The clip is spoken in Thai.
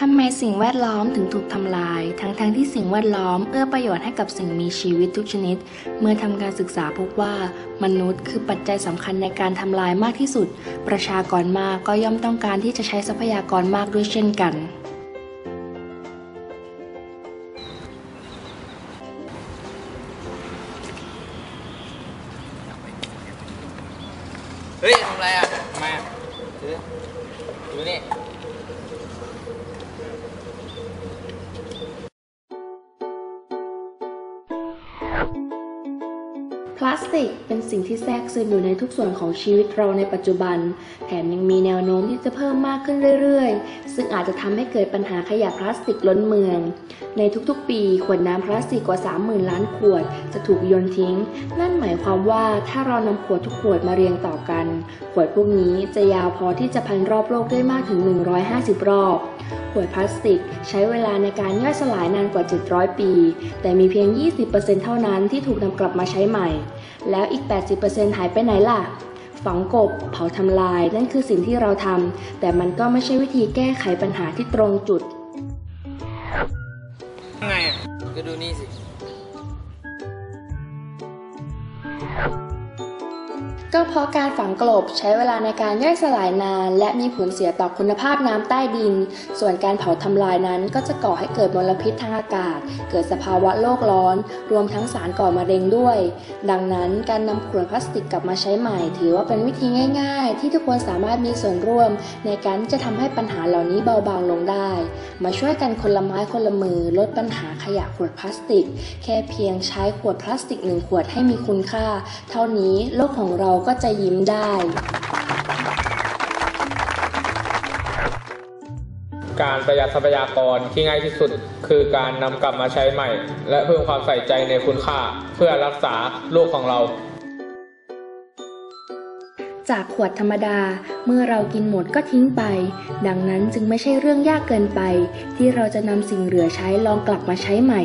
ทำไมสิ่งแวดล้อมถึงถูกทำลาย ทั้งๆทที่สิ่งแวดล้อมเอื้อประโยชน์ให้กับสิ่งมีชีวิตทุกชนิด เมื่อทำการศึกษาพบว่า มนุษย์คือปัจจัยสำคัญในการทำลายมากที่สุด ประชากรมากก็ย่อมต้องการที่จะใช้ทรัพยากรมากด้วยเช่นกัน เฮ้ยทำไรอะทำไมอะซื้อดูนี่ พลาสติกเป็นสิ่งที่แทรกซึมอยู่ในทุกส่วนของชีวิตเราในปัจจุบัน แถมยังมีแนวโน้มที่จะเพิ่มมากขึ้นเรื่อยๆ ซึ่งอาจจะทำให้เกิดปัญหาขยะพลาสติกล้นเมือง ในทุกๆ ปี ขวดน้ำพลาสติกกว่า 30,000 ล้านขวดจะถูกโยนทิ้ง นั่นหมายความว่าถ้าเรานำขวดทุกขวดมาเรียงต่อกัน ขวดพวกนี้จะยาวพอที่จะพันรอบโลกได้มากถึง 150 รอบ ขวดพลาสติกใช้เวลาในการย่อยสลายนานกว่า 700 ปี แต่มีเพียง 20%เท่านั้นที่ถูกนำกลับมาใช้ใหม่ แล้วอีก 80%หายไปไหนล่ะ ฝังกบ เผาทำลาย นั่นคือสิ่งที่เราทำ แต่มันก็ไม่ใช่วิธีแก้ไขปัญหาที่ตรงจุด ไงอะก็ดูนี่สิ ก็เพราะการฝังกลบใช้เวลาในการย่อยสลายนาน และมีผลเสียต่อคุณภาพน้ำใต้ดิน ส่วนการเผาทำลายนั้นก็จะก่อให้เกิดมลพิษทางอากาศ เกิดสภาวะโลกร้อน รวมทั้งสารก่อมะเร็งด้วย ดังนั้นการนำขวดพลาสติกกลับมาใช้ใหม่ ถือว่าเป็นวิธีง่าย ๆ ที่ทุกคนสามารถมีส่วนร่วม ในการที่จะทำให้ปัญหาเหล่านี้เบาบางลงได้ มาช่วยกันคนละไม้คนละมือลดปัญหาขยะขวดพลาสติก แค่เพียงใช้ขวดพลาสติกหนึ่งขวดให้มีคุณค่า เท่านี้โลกของเราก็จะยิ้มได้ การประหยัดทรัพยากรที่ง่ายที่สุด คือการนำกลับมาใช้ใหม่ และเพิ่มความใส่ใจในคุณค่า เพื่อรักษาโลกของเรา จากขวดธรรมดาเมื่อเรากินหมดก็ทิ้งไป ดังนั้นจึงไม่ใช่เรื่องยากเกินไป ที่เราจะนำสิ่งเหลือใช้ลองกลับมาใช้ใหม่